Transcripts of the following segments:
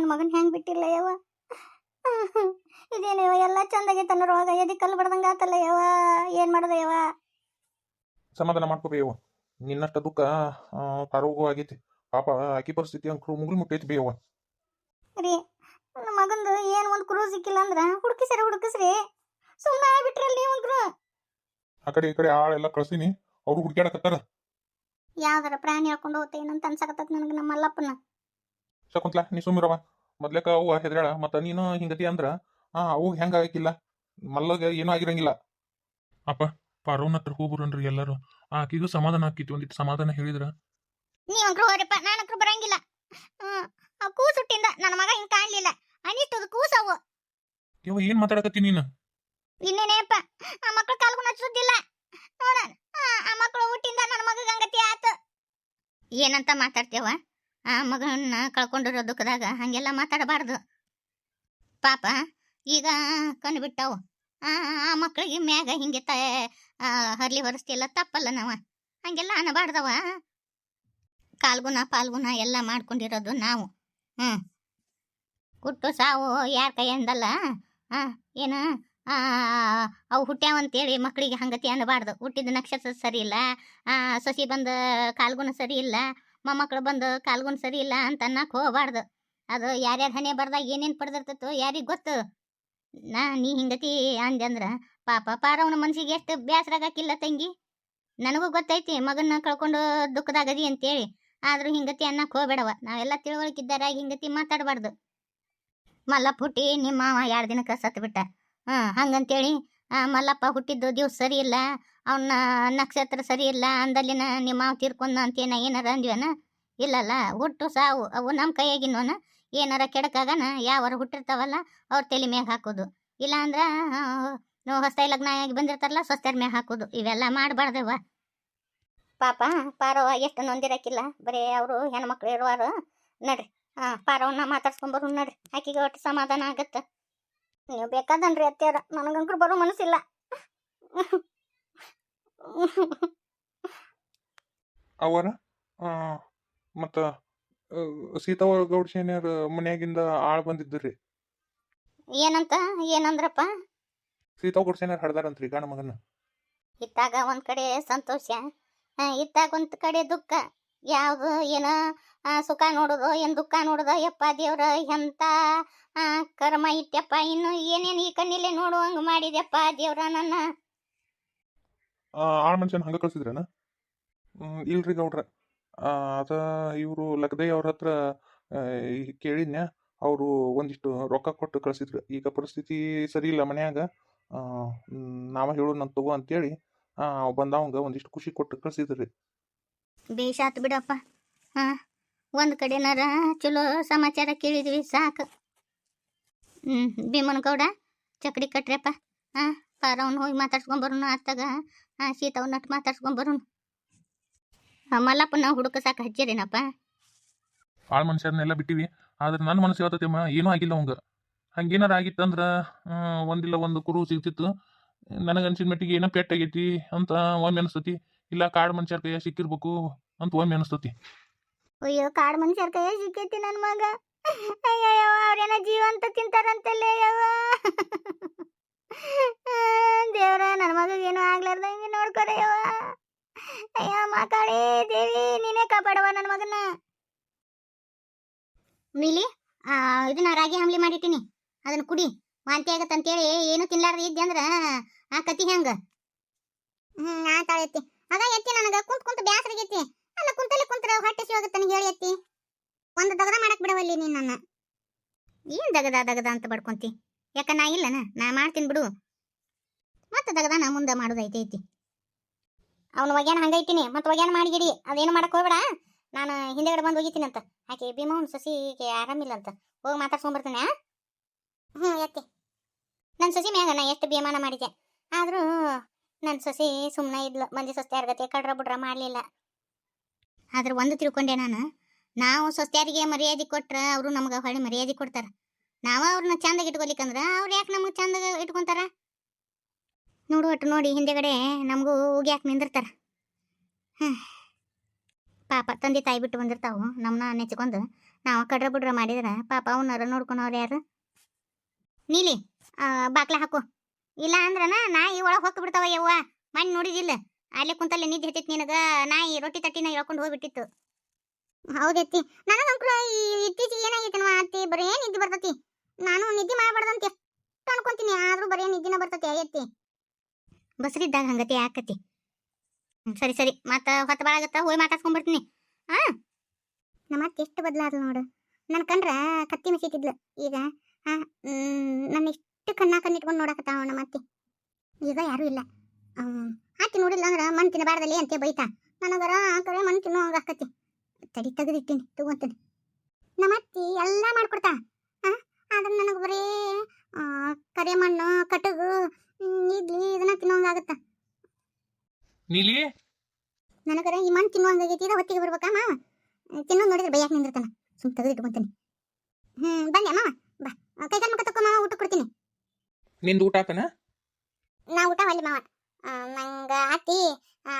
ನನ್ನ ಮಗನ ಹೆಂಗ್ ಬಿಟ್ಟಿಲ್ಲ ಯವ ಇದೇನು ಎಲ್ಲಾ ಎಲ್ಲ ಚಂದಾಗೈತೆ ರೋಗ ಎದಿ ಕಲ್ಲು ಬಡ್ದಂಗ ಆತಲ್ಲ ಯವ್ವ? ಏನ್ ಮಾಡೋದು ಯವ್ವ? ಸಮಾಧಾನ ಮಾಡ್ಕೋಬೇಯವ್ವ ನಿನ್ನಷ್ಟ ದುಃಖ ಪಾರೋಗು ಆಗೈತಿ. ಪಾಪ ಆಕಿ ಪರಿಸ್ಥಿತಿ ಅಂಕರು ಮುಗುಲ್ ಮುಟ್ಟೈತಿ ಬೇಯವ್ವ ರೀ ನನ್ನ ಮಗಂದು ಏನ್ ಒಂದ್ ಕ್ರೂ ಸಿಕ್ಕಿಲ್ಲ ಅಂದ್ರ ಹುಡುಕಿಸ್ರಿ. ಹುಡುಕಿಸ್ರಿ ಸುಮ್ಮನೆ ಆಗ್ಬಿಟ್ರಲ್ಲ ಇವಂಗ್ರು ಆ ಕಡೆ ಈ ಕಡೆ ಆಳೆಲ್ಲ ಕಳ್ಸೀನಿ ಅವ್ರು ಹುಡುಕ್ಯಾಡಕತ್ತಾರ. ಯಾವ್ದಾರ ಪ್ರಾಣಿ ಹೇಳ್ಕೊಂಡು ಹೋಗ್ತೇನಂತ ಅನ್ಸಕತ್ತದ ನನಗೆ ನಮ್ಮ ಅಲ್ಲಪ್ಪನ. ಶಕುಂತ್ಲಾ ನೀ ಸುಮ್ಮಿರವ ಮೊದ್ಲೇಕ ಅವ್ವ ಹೆದ್ರಾಳ ಮತ್ತ ನೀನು ಹಿಂಗತಿ ಅಂದ್ರ ಆ ಅವು ಹೆಂಗ ಆಗಿಲ್ಲ ಮಲ್ಲಗ ಏನೂ ಆಗಿರಂಗಿಲ್ಲ. ಅಪ್ಪ ಪಾರೋನ್ ಹತ್ರ ಹೋಗ್ಬರನ್ರಿ ಎಲ್ಲರೂ. ಆಕಿಗೂ ಸಮಾಧಾನ ಆಕಿತ್ತು ಒಂದಿಟ್ಟು ಸಮಾಧಾನ ಹೇಳಿದ್ರ. ಹೋರಿಪ್ಪ ನಾನು ನಾನಕ್ರು ಬರಂಗಿಲ್ಲ. ಹ್ಮ್ ಆ ಕೂಸುಟ್ಟಿಂದ ನನ್ನ ಮಗ ಹಿಂಗ್ ಕಾಣ್ಲಿಲ್ಲ. ಅನಿಷ್ಟದು ಕೂಸವು ಇವ ಏನ್ ಮಾತಾಡಕತ್ತಿ ನೀನು? ಇನ್ನೇನೇಪ್ಪ ಆ ಮಕ್ಳು ಕಾಲ್ಗೂ ನಚ್ಚುದಿಲ್ಲ ಆ ಮಕ್ಳು ಹುಟ್ಟಿಂದ ನನ್ನ ಮಗ ಗಂಗತಿ ಆತು. ಏನಂತ ಮಾತಾಡ್ತೇವ ಆ ಮಗನನ್ನ ಕಳ್ಕೊಂಡಿರೋ ದುಃಖದಾಗ ಹಂಗೆಲ್ಲ ಮಾತಾಡಬಾರ್ದು. ಪಾಪ, ಈಗ ಕಣ್ಣು ಬಿಟ್ಟಾವು ಆ ಮಕ್ಕಳಿಗೆ ಮ್ಯಾಗ ಹಿಂಗೆ ತ ಹರ್ಲಿ ಹೊರಸ್ತಿಲ್ಲ ತಪ್ಪಲ್ಲ ನಾವು. ಹಂಗೆಲ್ಲ ಅನ್ನಬಾರ್ದವ ಕಾಲ್ಗುಣ, ಪಾಲ್ಗುಣ ಎಲ್ಲ ಮಾಡ್ಕೊಂಡಿರೋದು ನಾವು. ಹ್ಞೂ ಕುಟ್ಟು ಸಾವು ಯಾರ ಕೈ ಆ, ಏನು? ಅವು ಹುಟ್ಟ್ಯಾವಂತೇಳಿ ಮಕ್ಕಳಿಗೆ ಹಂಗತಿ ಅನ್ನಬಾರ್ದು ಹುಟ್ಟಿದ ನಕ್ಷತ್ರ ಸರಿ ಇಲ್ಲ. ಸಸಿ ಬಂದ ಕಾಲ್ಗುಣ ಸರಿ ಇಲ್ಲ. ಮೊಮ್ಮಕ್ಕಳು ಬಂದು ಕಾಲ್ಗುಣ ಸರಿ ಇಲ್ಲ ಅಂತ ಅನ್ನಕ್ಕೆ ಹೋಗಬಾರ್ದು. ಅದು ಯಾರ್ಯಾರ ಹಣೆ ಬರ್ದಾಗ ಏನೇನು ಪಡೆದಿರ್ತೈತೋ ಯಾರಿಗೆ ಗೊತ್ತು? ನಾ ನೀ ಹಿಂಗತಿ ಅಂದೆ ಅಂದ್ರ, ಪಾಪ ಪಾರವನ ಮನ್ಸಿಗೆ ಎಷ್ಟು ಬೇಸರಾಗಕ್ಕಿಲ್ಲ ತಂಗಿ. ನನಗೂ ಗೊತ್ತೈತಿ ಮಗನ್ನ ಕಳ್ಕೊಂಡು ದುಃಖದಾಗದಿ ಅಂತೇಳಿ. ಆದರೂ ಹಿಂಗತಿ ಅನ್ನಕ್ಕೆ ಹೋಗ್ಬೇಡವ. ನಾವೆಲ್ಲ ತಿಳುವಳಿಕಿದ್ದಾರಾಗಿ ಹಿಂಗತಿ ಮಾತಾಡಬಾರ್ದು. ಮಲ್ಲ ಪುಟ್ಟಿ ನಿಮ್ಮ ಮಾವ ಎರಡು ದಿನಕ್ಕೆ ಸತ್ತು ಬಿಟ್ಟ? ಹ್ಞೂ ಹಂಗಂತೇಳಿ ಮಲ್ಲಪ್ಪ ಹುಟ್ಟಿದ್ದು ದಿವ್ಸ ಸರಿ ಇಲ್ಲ. ಅವನ ನಕ್ಷತ್ರ ಸರಿ ಇಲ್ಲ. ಅಂದಲ್ಲಿನ ನಿಮ್ಮ ತೀರ್ಕೊಂಡ ಅಂತೇನ ಏನಾರ ಅಂದ್ವನ? ಇಲ್ಲಲ್ಲ, ಹುಟ್ಟು ಸಾವು. ಅವು ನಮ್ಮ ಕೈಯಾಗಿನೋನ. ಏನಾರ ಕೆಡಕಾಗನ? ಯಾವಾರ ಹುಟ್ಟಿರ್ತಾವಲ್ಲ, ಅವ್ರ ತಲೆ ಮ್ಯಾಗ ಹಾಕೋದು. ಇಲ್ಲಾಂದ್ರೆ ಹೊಸ ಲಗ್ನ ಆಗಿ ಬಂದಿರ್ತಾರಲ್ಲ ಸ್ವಸ್ಥರ ಮ್ಯಾಗ ಹಾಕೋದು. ಇವೆಲ್ಲ ಮಾಡಬಾರ್ದವ ಪಾಪ ಪಾರವ ಎಷ್ಟು ನೊಂದಿರಕ್ಕಿಲ್ಲ ಬರೀ ಅವರು ಹೆಣ್ಮಕ್ಳು ಇರುವಾರು. ನಡ್ರಿ, ಹಾಂ ಪಾರವನ್ನ ಮಾತಾಡ್ಸ್ಕೊಂಬರು ನಡ್ರಿ. ಆಕಿಗೆ ಒಟ್ಟು ಸಮಾಧಾನ ಆಗತ್ತೆ. ನೀವು ಬೇಕಾದನ್ರಿ ಅತ್ಯಾರ ನನಗಂಕರು ಬರೋ ಮನಸ್ಸಿಲ್ಲ. ಅವರ ಮತ್ತ ಸೀತಾ ಗೌಡ ಶೇನಿಯರ್ ಮನ್ಯಾಗಿಂದ ಆಳ್ ಬಂದಿದ್ರಿ ಏನಂತ? ಏನಂದ್ರಪ್ಪ? ಸೀತಾ ಗೌಡ ಶೇನಿಯರ್ ಹಡ್ದಾರಂತ್ರಿ ಗಣ ಮಗನ ಇತ್ತಾಗ ಒಂದ್ ಕಡೆ ಸಂತೋಷ ಇತ್ತಾಗ ಒಂದ್ ಕಡೆ ದುಃಖ ಯಾವ್ದು ಏನ ಸುಖ ನೋಡುದು, ಏನ್ ದುಃಖ ನೋಡುದ, ಯಪ್ಪ ದೇವ್ರ ಎಂತ ಕರ್ಮ ಇತ್ತಪ್ಪ ಇನ್ನು ಏನೇನ್ ಈ ಕಣ್ಣಿಲೆ ನೋಡುವಂಗ ಮಾಡಿದ್ಯಪ್ಪ ದೇವ್ರ ನನ್ನ. ಆಳ್ ಮನುಷ್ಯನ ಹಂಗ ಕಳ್ಸಿದ್ರನ? ಇಲ್ರಿ ಗೌಡ್ರ. ಅದ ಇವರು ಲಗ್ದಯ್ಯ ಅವ್ರ ಹತ್ರ ಕೇಳಿದ್ನ, ಅವರು ಒಂದಿಷ್ಟು ರೊಕ್ಕ ಕೊಟ್ಟು ಕಳ್ಸಿದ್ರು. ಈಗ ಪರಿಸ್ಥಿತಿ ಸರಿ ಇಲ್ಲ ಮನ್ಯಾಗ. ನಾವ ಹೇಳು, ನನ್ ತಗೋ ಅಂತೇಳಿ ಬಂದವಂಗ ಒಂದಿಷ್ಟು ಖುಷಿ ಕೊಟ್ಟು ಕಳ್ಸಿದ್ರಿ. ಬೇಷಾತ್ ಬಿಡಪ್ಪ. ಹಾ ಕಡೆ ಕಡೆನಾರ ಚಲೋ ಸಮಾಚಾರ ಕೇಳಿದ್ವಿ, ಸಾಕು. ಹ್ಮ್ ಭೀಮನಗೌಡ ಗೌಡ, ಚಕಡಿ ಕಟ್ರಪ್ಪ. ಹಾ, ಪಾರವನ್ ಹೋಗಿ ಮಾತಾಡ್ಸ್ಕೊಂಬರೋನು ಅತ್ತಾಗ ಹಾ ಸೀತಾವ್ ನಟ್ ಮಾತಾಡ್ಸ್ಕೊಂಬರೋನು ಮಲ್ಲಪ್ಪನ ಹುಡುಕ ಸಾಕು ಹಚ್ಚಿರೇನಪ್ಪ ಆಳ್ ಮನುಷ್ಯರನ್ನೆಲ್ಲ ಬಿಟ್ಟಿವಿ. ಆದ್ರೆ ನನ್ನ ಮನಸ್ಸು ಹೇಳ್ತೈತಮ್ಮ ಏನೂ ಆಗಿಲ್ಲ ಅವಂಗ. ಹಂಗೇನಾರ ಆಗಿತ್ತಂದ್ರ ಒಂದಿಲ್ಲ ಒಂದು ಕುರು ಸಿಗ್ತಿತ್ತು. ನನಗೆ ನನಗನ್ಸಿದ ಮಟ್ಟಿಗೆ ಏನೋ ಪೆಟ್ಟಾಗೈತಿ ಅಂತ ಒಮ್ಮೆ ಅನಿಸ್ತತಿ ಇಲ್ಲ ಕಾಡು ಮನುಷ್ಯರ ಕೈಯ ಸಿಕ್ಕಿರ್ಬೇಕು ಅಂತ ಒಮ್ಮೆ ಅನಿಸ್ತತಿ. ಅಯ್ಯೋ, ಕಾಡು ಮನುಷ್ಯರ ಕೈಯ ಸಿಕ್ಕೈತಿ ನನ್ನ ಮಗ. ಅಯ್ಯೋ ಅವ್ರೇನ ಜೀವಂತ ತಿಂತಾರಂತಲ್ಲ ದೇವ್ರ ನನ್ನ ಮಗಗೆ ಏನು ಆಗ್ಲಾರ್ದಂಗೆ ನೋಡ್ಕೊರೆ ಯವ್ವ. ಅಯ್ಯೋ, ಮಾತಾಡಿ, ದೇವಿ, ನೀನೇ ಕಾಪಾಡವ ನನ್ನ ಮಗನ ಮಿಲಿ ಇದನ್ನ ರಾಗಿ ಹಂಬ್ಲಿ ಮಾಡಿಟ್ಟಿನಿ. ಅದನ್ನ ಕುಡಿ. ವಾಂತಿ ಆಗತ್ತಂತೇಳಿ, ಏನು ತಿನ್ಲಾರ್ದ ಇದ್ದೆ ಅಂದ್ರ ಆ, ಕತಿ ಹೆಂಗ? ಹ್ಮ್ ಆತಾಳೈತಿ ಅದ ಎತ್ತಿ ನನಗ, ಕುಂತ ಕುಂತ ಬ್ಯಾಸರಾಗೈತಿ ಅಲ್ಲ ಕುಂತಲ್ಲಿ ಕುಂತ್ರ ಹೊಟ್ಟೆ ಸಿವಾಗತ್ತ ನನಗೆ ಹೇಳಿ ಎತ್ತಿ. ಒಂದು ದಗದ ಮಾಡಕ್ ಬಿಡವಲ್ಲಿ ನೀನ್ ನನ್ನ. ಏನ್ ದಗದ ದಗದ ಅಂತ ಬಡ್ಕೊಂತಿ? ಯಾಕ ನಾ ಇಲ್ಲನ? ನಾ ಮಾಡ್ತೀನಿ ಬಿಡು. ಮತ್ತೆ ದಗದ ನಾ ಮುಂದೆ ಮಾಡೋದೈತೆ ಐತಿ ಅವನು ಒಗ್ಯಾನ ಹಂಗೈತೀನಿ ಮತ್ತೆ ಒಗ್ಯಾನ ಮಾಡಿಗಿಡಿ ಅದೇನು ಮಾಡಕ್ ಹೋಗ್ಬೇಡ. ನಾನು ಹಿಂದೆಗಡೆ ಬಂದು ಹೋಗಿತೀನಿ ಅಂತ. ಆಕೆ ಭೀಮವನ್ ಸಸಿಗೆ ಆರಾಮಿಲ್ಲ ಅಂತ. ಹೋಗಿ ಮಾತಾಡ್ಸ್ಕೊಂಡ್ ಆ? ಹ್ಞೂ ಎತ್ತಿ. ನನ್ನ ಸಸಿ ಮ್ಯಾಗ ನಾ ಎಷ್ಟು ಬೇಮಾನ ಮಾಡಿದ್ದೆ ಆದರೂ ನನ್ನ ಸೊಸಿ ಸುಮ್ಮನೆ ಇದ್ಲು. ಮಂದಿ ಸೊಸ್ತ್ಯಾರ ಗತೆ ಕಡ್ರ ಬಿಡ್ರ ಮಾಡಲಿಲ್ಲ. ಆದ್ರೆ ಒಂದು ತಿಳ್ಕೊಂಡೆ ನಾನು. ನಾವು ಸೊಸ್ತ್ಯಾರಿಗೆ ಮರ್ಯಾದೆ ಕೊಟ್ರೆ ಅವರು ನಮ್ಗೆ ಹೊಳ್ಳಿ ಮರ್ಯಾದೆ ಕೊಡ್ತಾರ. ನಾವು ಅವ್ರನ್ನ ಚಂದಾಗಿ ಇಟ್ಕೊಲಿಕ್ಕಂದ್ರ ಅವ್ರು ಯಾಕೆ ನಮಗೆ ಚಂದಾಗ ಇಟ್ಕೊಂತಾರ? ನೋಡು ಒಟ್ಟು ನೋಡಿ ಹಿಂದೆಗಡೆ ನಮಗೂ ಉಗ್ಯಾಕೆ ನಿಂದಿರ್ತಾರ. ಹಾಂ ಪಾಪ ತಂದೆ ತಾಯಿ ಬಿಟ್ಟು ಬಂದಿರ್ತಾವು. ನಮ್ಮನ್ನ ನೆಚ್ಕೊಂಡು ನಾವು ಕಡ್ರ ಬಿಡ್ರ ಮಾಡಿದ್ರೆ ಪಾಪ ಅವನಾರ ನೋಡ್ಕೊಳೋರು ಯಾರು? ನೀಲಿ ಬಾಕ್ಲ ಹಾಕು. ಇಲ್ಲ ಅಂದ್ರನ ನಾಯಿ ಒಳಗೆ ಹೊಕ್ಕ ಬಿಡ್ತಾವ ಯವ್ವ. ಮಣ್ಣು ನೋಡಿದಿಲ್ಲ. ಅಲ್ಲೇ ಕುಂತಲ್ಲಿ ನಿದ್ದೆ ಹತ್ತಿತ್ತು ನಿನಗ. ನಾಯಿ ರೊಟ್ಟಿ ತಟ್ಟಿನ ಹೇಳ್ಕೊಂಡು ಹೋಗ್ಬಿಟ್ಟಿತ್ತು. ಹೌದೈತಿ. ನನಗಂಕ್ರು ಈ ಇತ್ತೀಚಿಗೆ ಏನಾಗೈತೆ ಅತ್ತಿ ಬರೀ ನಿದ್ದೆ ಬರ್ತತಿ. ನಾನು ನಿದ್ದೆ ಮಾಡಬಾರ್ದಂತ ಎಷ್ಟು ಅನ್ಕೊಂತೀನಿ, ಆದ್ರೂ ಬರೀ ನಿದ್ದಿನ ಬರ್ತತಿ ಅಯ್ಯತ್ತಿ. ಬಸರಿದ್ದಾಗ ಹಂಗತಿ ಯಾಕತಿ ಸರಿ ಸರಿ. ಮತ್ತ ಹೊತ್ತು ಬಾಳಾಗತ್ತ ಹೋಗಿ ಮಾತಾಡ್ಸ್ಕೊಂಡ್ಬಿಡ್ತೀನಿ ಹಾ ನಮ್ಮ ಅತ್ತೆ ಎಷ್ಟು ಬದಲಾದ್ಲು ನೋಡು. ನನ್ನ ಕಂಡ್ರ ಕತ್ತಿ ಮಿಸಿಟ್ಟಿದ್ಲು ಈಗ ಹಾ ನನ್ನ ಇಷ್ಟು ಕಣ್ಣ ಕಣ್ಣಿಟ್ಕೊಂಡು ನೋಡಕತ್ತಾವ ನಮ್ಮ ಅತ್ತಿ ಈಗ ಯಾರೂ ಇಲ್ಲ. ಅತ್ತಿ ನೋಡಿಲ್ಲ ಅಂದ್ರ ಮಣ್ ತಿನ್ನಬಾರ್ದಲ್ಲಿ ಅಂತೆ ಬೈತಾ. ನನಗರ ಆಕಡೆ ಮಣ್ ತಿನ್ನೋ ಹಂಗ ಆಕತಿ ತಡಿ ತೆಗೆದಿಟ್ಟಿನಿ ತಗೊಂತೀನಿ. ನಮ್ಮ ಅತ್ತಿ ಎಲ್ಲ ಮಾಡ್ಕೊಡ್ತಾ. ಆದ್ರೆ ನನಗೆ ಬರೀ ಕರೆ ಮಣ್ಣು ಕಟಗು ಇಡ್ಲಿ ಇದನ್ನ ತಿನ್ನೋಂಗಾಗತ್ತ ನೀಲಿ? ನನಗರ ಈ ಮಣ್ಣು ತಿನ್ನೋಂಗಾಗೈತಿ ಇದ ಹೊತ್ತಿಗೆ ಬರ್ಬೇಕಾ ಮಾವ? ತಿನ್ನೋ ನೋಡಿದ್ರೆ ಬೈಯಾಕ ನಿಂದಿರ್ತಾನ. ಸುಮ್ ತೆಗೆದಿಟ್ಕೊಂತೀನಿ. ಹ್ಞೂ ಬನ್ನಿ ಮಾವ ಬಾ. ಕೈ ಕಾಲು ಮುಖ ತಕ್ಕೋ ಮಾವ ಊಟ ಕೊಡ್ತೀನಿ. ನಿಂದು ಊಟ ಆತನ? ನಾ ಊಟ ಅಲ್ಲಿ ಮಾವ. ನಂಗ ಆತಿ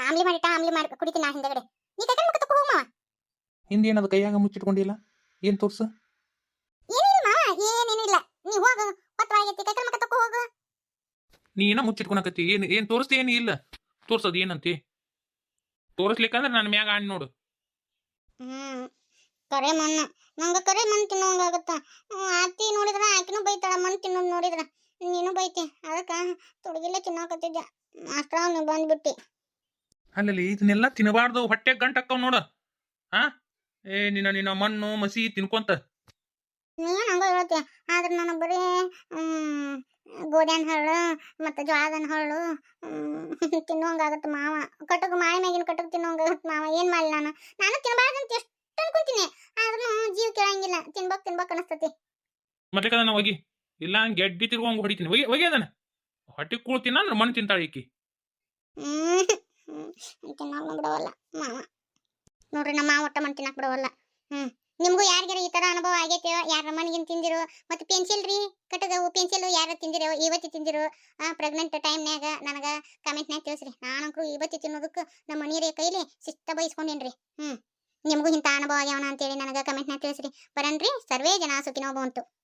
ಆಮ್ಲಿ ಮಾಡಿಟ್ಟ ಆಮ್ಲಿ ಮಾಡಿ ಕುಡಿತೀನಿ ನಾ ಹಿಂದಗಡೆ. ನೀ ಕೈ ಮುಖ ತಕ್ಕೋ ಹೋಗ್ ಮಾವ. ಹಿಂದೇನದು ಕೈಯಾಗ ಮುಚ್ಚಿಟ್ಕೊಂಡಿಲ್ಲ? ಏನು ತೋರ್ಸು? ಏನಿಲ್ಲ ಮಾವ ಏನೇನಿಲ್ಲ ನೀ ಹೋಗು ಹೊತ್ತವಾಗೈತಿ ಕೈ ಕಾಲು ಮುಖ ತಕ್ಕೋ ಹೋಗ. ನೀ ಏನ ಮುಚ್ಚಿಟ್ಕೊಳಕತ್ತಿ ಏನು ಏನು ತೋರಿಸ್ತಿ ಏನು ಇಲ್ಲ? ತೋರ್ಸೋದು ಏನಂತಿ? ತೋರಿಸ್ಲಿಕ್ಕಂದ್ರೆ ನನ್ನ ಮ್ಯಾಗ ಆಣ್ ನೋಡು. ಹ್ಮ್ ಕರೆ ಮಣ್ಣು. ನಂಗ ಕರೆ ಮಣ್ಣು ತಿನ್ನೋಂಗಾಗತ್ತ ಆತಿ ನೋಡಿದ್ರ ಆಕಿನೂ ಬೈತಾಳ ಮಣ್ಣು ತಿನ್ನೋದು ನೋಡಿದ್ರ. ನೀನು ಬೈತಿ. ಅದಕ್ಕ ತೊಡಗಿಲ್ಲ ತಿನ್ನಾಕತ್ತಿದ್ದ. ಮಾಸ್ಟರ್ ಅವನು ಬಂದ್ಬಿಟ್ಟಿ. ಅಲ್ಲಲ್ಲಿ ಇದನ್ನೆಲ್ಲ ತಿನ್ನಬಾರ್ದು. ಹೊಟ್ಟೆ ಗಂಟಕ್ಕವ್ ನೋಡು. ಹಾ ಏ ನಿನ್ನ ನಿನ್ನ ಮಣ್ಣು ಮಸಿ ತಿನ್ಕೊಂತ. ನೀನು ಹಂಗ ಹೇಳ್ತಿ. ಆದ್ರೆ ನಾನು ಬರೀ ಹ್ಮ್ ಗೋಧಿಯನ್ ಹಳ್ಳು ಮತ್ತೆ ಜ್ವಾಳದನ್ ಹಳ್ಳು ಹ್ಮ್ ತಿನ್ನೋಂಗಾಗತ್ತ ಮಾವ. ಕಟಕ್ ಮಾಯ ಮ್ಯಾಗಿನ ಕಟಕ್ ತಿನ್ನೋಂಗಾಗತ್ತೆ ಮಾವ. ಏನು ಮಾಡಲಿ ನಾನು? ನಾನು ತಿನ್ನಬಾರ್ದಂತ ಎಷ್ಟು ಅನ್ಕೊಂತೀನಿ ಆದ್ರೂ ಜೀವ ಕೇಳಂಗಿಲ್ಲ. ತಿನ್ಬೇಕ್ ತಿನ್ಬೇಕು ಅನಸ್ತತಿ. ಮತ್ತೆ ಕದ ಒಗಿ ಇಲ್ಲ, ಹಂಗ ಗೆಡ್ಡಿ ತಿರ್ಗೋಂಗ್ ಹೊಡಿತೀನಿ. ಒಗೆ ಒಗಿ ಅದನ್ನ. ಹೊಟ್ಟೆ ಕೂಳ್ತೀನಿ ಅಂದ್ರೆ ಮಣ್ಣು ತಿಂತಾಳೆ ಈಕಿ. ಬಿಡವಲ್ಲ ನೋಡ್ರಿ, ನಮ್ಮ ಮಾವ ಒಟ್ಟ ಮಣ್ಣು ತಿನ್ನಕ್ ಬಿಡವಲ್ಲ. ಹ್ಮ್. ನಿಮ್ಗೂ ಯಾರಿಗಾರ ಈ ತರ ಅನುಭವ ಆಗೈತೆ? ಯಾರ ಮನೆಗಿನ್ ತಿಂದಿರೋ? ಮತ್ತೆ ಪೆನ್ಸಿಲ್ ರೀ? ಕಟ್ಟದವು ಪೆನ್ಸಿಲ್ ಯಾರ ತಿಂದಿರೋ? ಇವತ್ತಿ ತಿಂದಿರೋ? ಆ ಪ್ರೆಗ್ನೆಂಟ್ ಟೈಮ್ನ್ಯಾಗ ನನಗ ಕಮೆಂಟ್ನ್ಯಾಗ ತಿಳಿಸ್ರಿ. ನಾನಂಕ್ರು ಇವತ್ತಿ ತಿನ್ನೋದಕ್ಕೆ ನಮ್ಮ ಮನೆಯರ ಕೈಲಿ ಶಿಸ್ತ ಬಯಸ್ಕೊಂಡೇನ್ರಿ. ಹ್ಮ್. ನಿಮಗೂ ಇಂಥ ಅನುಭವ ಆಗ್ಯಾವನ ಅಂತೇಳಿ ನನಗ ಕಮೆಂಟ್ನ್ಯಾಗ ತಿಳಿಸ್ರಿ. ಬರನ್ರಿ ಸರ್ವೇ ಜನ ಸುಖಿನೋ ಬಂತು